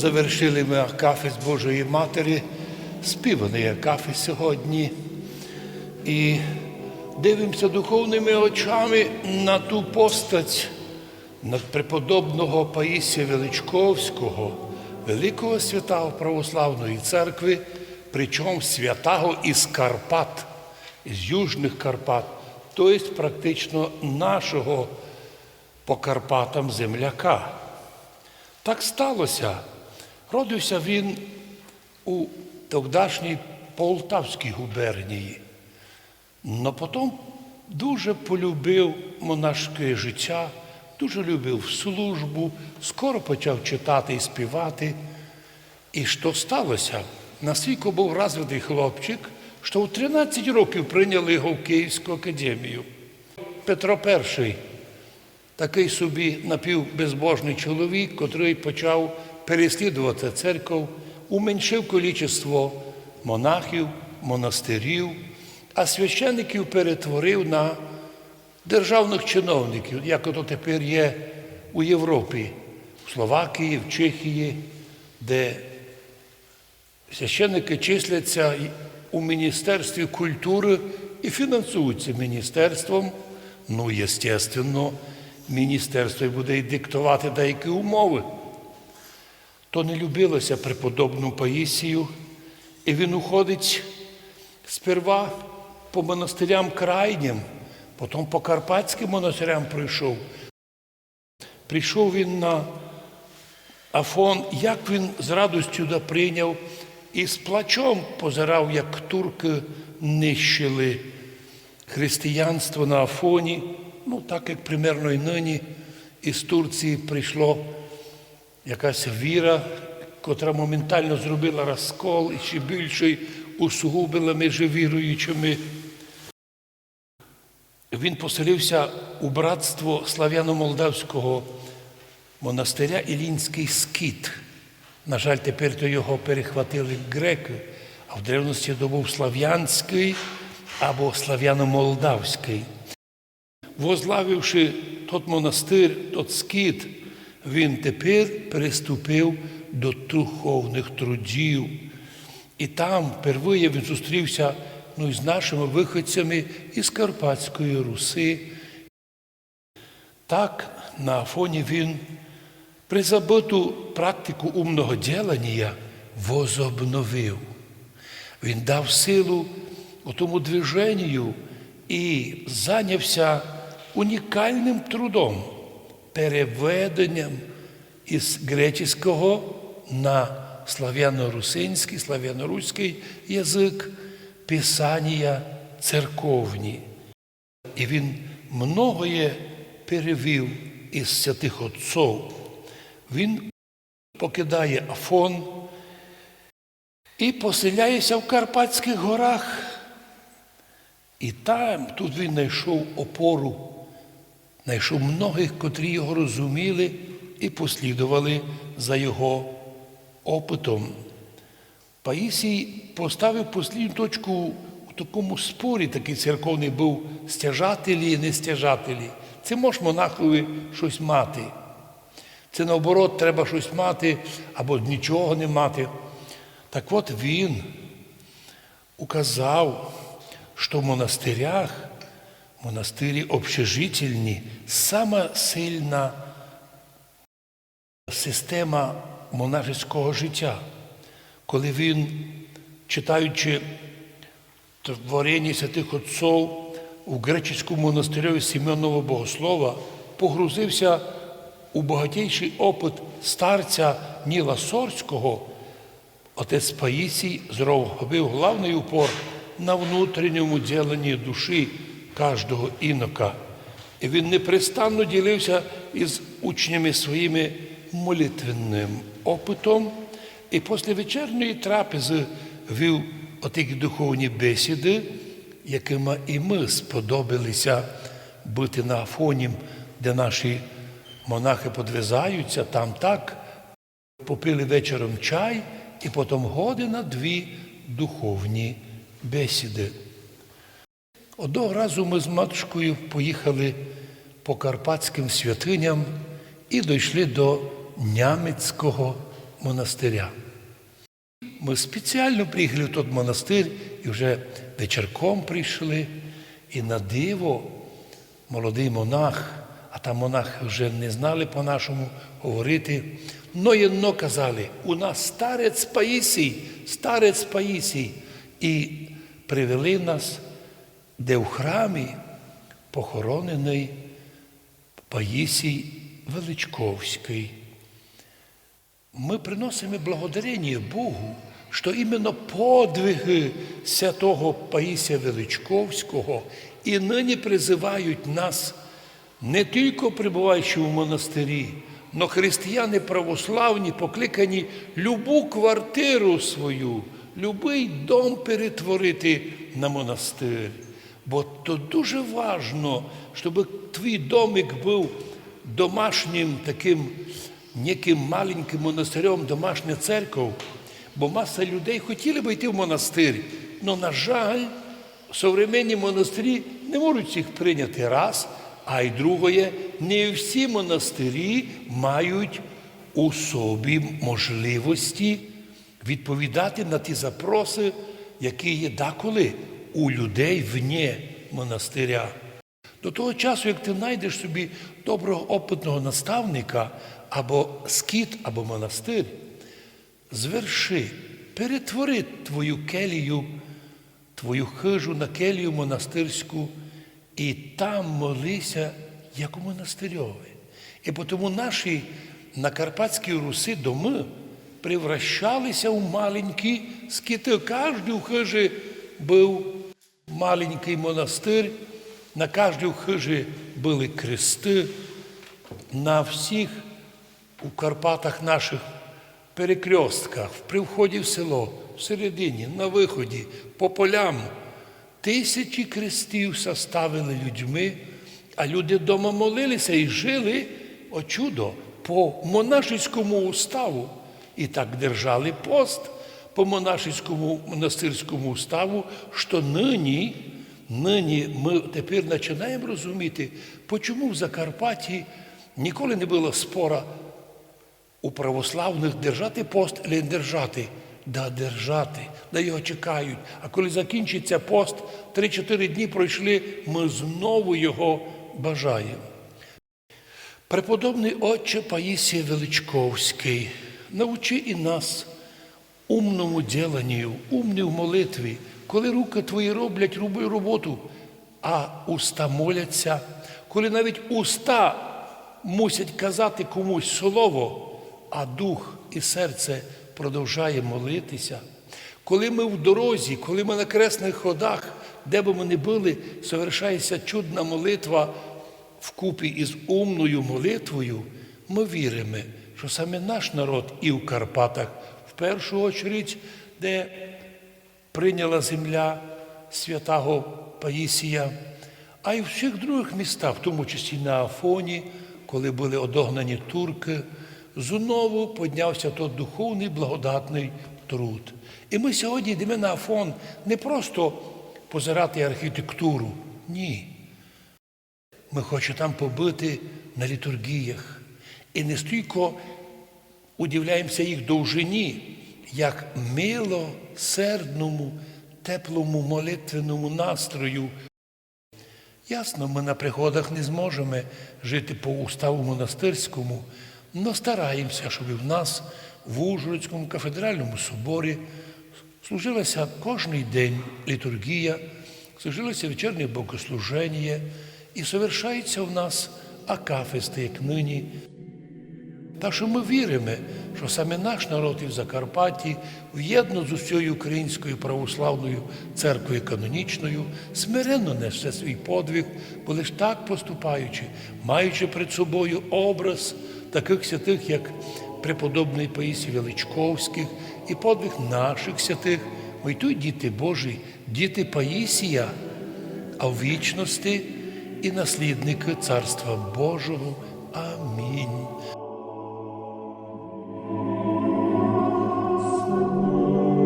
завершили ми акафи з Божої Матері, співаний акафи сьогодні. І дивимося духовними очами на ту постать на преподобного Паїсія Величковського, великого святого православної церкви, причому святого із Карпат, із Южних Карпат, тобто практично нашого по Карпатам земляка. Так сталося. Родився він у тогдашній Полтавській губернії. Но потім дуже полюбив монашське життя, дуже любив службу, скоро почав читати і співати. І що сталося? Настільки був розвитий хлопчик, що у 13 років прийняли його в Київську академію. Петро І такий собі напівбезбожний чоловік, котрий почав переслідувати церкву, уменшив кількість монахів, монастирів, а священиків перетворив на державних чиновників, як ото тепер є у Європі, в Словакії, в Чехії, де священники числяться у Міністерстві культури і фінансуються міністерством. Ну, естественно, міністерство буде і диктувати деякі умови. То не любилося преподобну Паїсію, і він уходить сперва по монастирям крайнім, потім по карпатським монастирям прийшов. Прийшов він на Афон, як він з радістю прийняв і з плачом позирав, як турки нищили християнство на Афоні, ну так як примерно і нині із Турції прийшло якась віра, котра моментально зробила розкол і ще більше усугубила між віруючими. Він поселився у братство слав'яно-молдавського монастиря Ілінський скіт. На жаль, тепер то його перехватили греки, а в древності то був слав'янський або слав'яно-молдавський. Возглавивши тот монастир, тот скіт, він тепер переступив до духовних трудів. І там впервые він зустрівся ну, із нашими виходцями із Карпатської Руси. Так, на Афоні він призабуту практику умного ділення возобновив. Він дав силу тому движенню і зайнявся унікальним трудом, переведенням із греческого на слав'яно-русинський, слав'яно-руський язик писання церковні. І він многоє перевів із святих отців. Він покидає Афон і поселяється в Карпатських горах. І там тут він знайшов опору, знайшов многих, котрі його розуміли і послідували за його опитом. Паїсій поставив послідню точку у такому спорі, такий церковний був стяжателі і не стяжателі. Це може монахові щось мати. Це наоборот, треба щось мати або нічого не мати. Так от він указав, що в монастирях, монастирі общежительні, сама сильна система монашеського життя. Коли він, читаючи творення святих отців у греческому монастирі Сімеонова Богослова, погрузився у багатійший опит старця Ніла Сорського, отець Паїсій зробив главний упор на внутрішньому діленні душі кожного інока. І він непрестанно ділився із учнями своїми молитвенним опитом. І після вечірньої трапези вів оті духовні бесіди, якими і ми сподобалися бути на Афоні, де наші монахи подвизаються, там так, попили вечором чай і потім година дві духовні бесіди. Одного разу ми з матушкою поїхали по карпатським святиням і дійшли до Нямецького монастиря. Ми спеціально приїхали в той монастир і вже вечірком прийшли, і на диво молодий монах, а там монахи вже не знали по-нашому говорити, но єдно казали, у нас старець Паїсій, старець Паїсій. І привели нас, де в храмі похоронений Паїсій Величковський. Мы приносим благодарение Богу, что именно подвиги святого Паїсія Величковського і нині призивають нас, не тільки перебуваючи в монастирі, но християни православні покликані любу квартиру свою, любий дом перетворити на монастир. Бо то дуже важно, щоб твій домик був домашнім таким неким маленьким монастирем, домашня церква, бо маса людей хотіли би йти в монастир, але, на жаль, современні монастирі не можуть їх прийняти раз, а й другое, не всі монастирі мають у собі можливості відповідати на ті запроси, які є деколи у людей вне монастиря. До того часу, як ти знайдеш собі доброго опитного наставника, або скіт, або монастир, зверши, перетвори твою келію, твою хижу на келію монастирську, і там молися, як у монастирьові. І тому наші на Карпатській Руси доми превращалися в маленькі скіти. Кожен у хижі був маленький монастир, на кожній хижі були крести, на всіх у Карпатах наших перекрестках, при вході в село, всередині, на виході, по полям. Тисячі крестів составили людьми, а люди вдома молилися і жили, о чудо, по монашеському уставу. І так держали пост по монашеському монастирському уставу, що нині, нині ми тепер починаємо розуміти, чому в Закарпатті ніколи не було спора у православних держати пост чи не держати. Да держати, да його чекають. А коли закінчиться пост, 3-4 дні пройшли, ми знову його бажаємо. Преподобний отче Паїсія Величковський, навчи і нас умному діланню, умній в молитві, коли руки твої роблять любу роботу, а уста моляться, коли навіть уста мусять казати комусь слово, а дух і серце продовжує молитися. Коли ми в дорозі, коли ми на кресних ходах, де би ми не були, совершається чудна молитва вкупі із умною молитвою, ми віримо, що саме наш народ і в Карпатах, в першу очередь, де прийняла земля святого Паїсія, а й в всіх других містах, в тому числі на Афоні, коли були одогнані турки, знову піднявся той духовний благодатний труд. І ми сьогодні йдемо на Афон не просто позирати архітектуру, ні. Ми хочемо там побити на літургіях. І не стільки удивляємося їх довжині, як милосердному, теплому молитвеному настрою. Ясно, ми на приходах не зможемо жити по уставу монастирському, але стараємося, щоб в нас в Ужгородському кафедральному соборі служилася кожний день літургія, служилося вечірнє богослуження і совершається в нас акафисти, як нині. Так що ми віримо, що саме наш народ і в Закарпатті, в'єдно з усією українською православною церквою канонічною, смиренно несе свій подвиг, бо лиш так поступаючи, маючи перед собою образ таких святих, як преподобний Паїсій Величковських і подвиг наших святих, ми тут діти Божі, діти Паїсія, а в вічності і наслідники Царства Божого.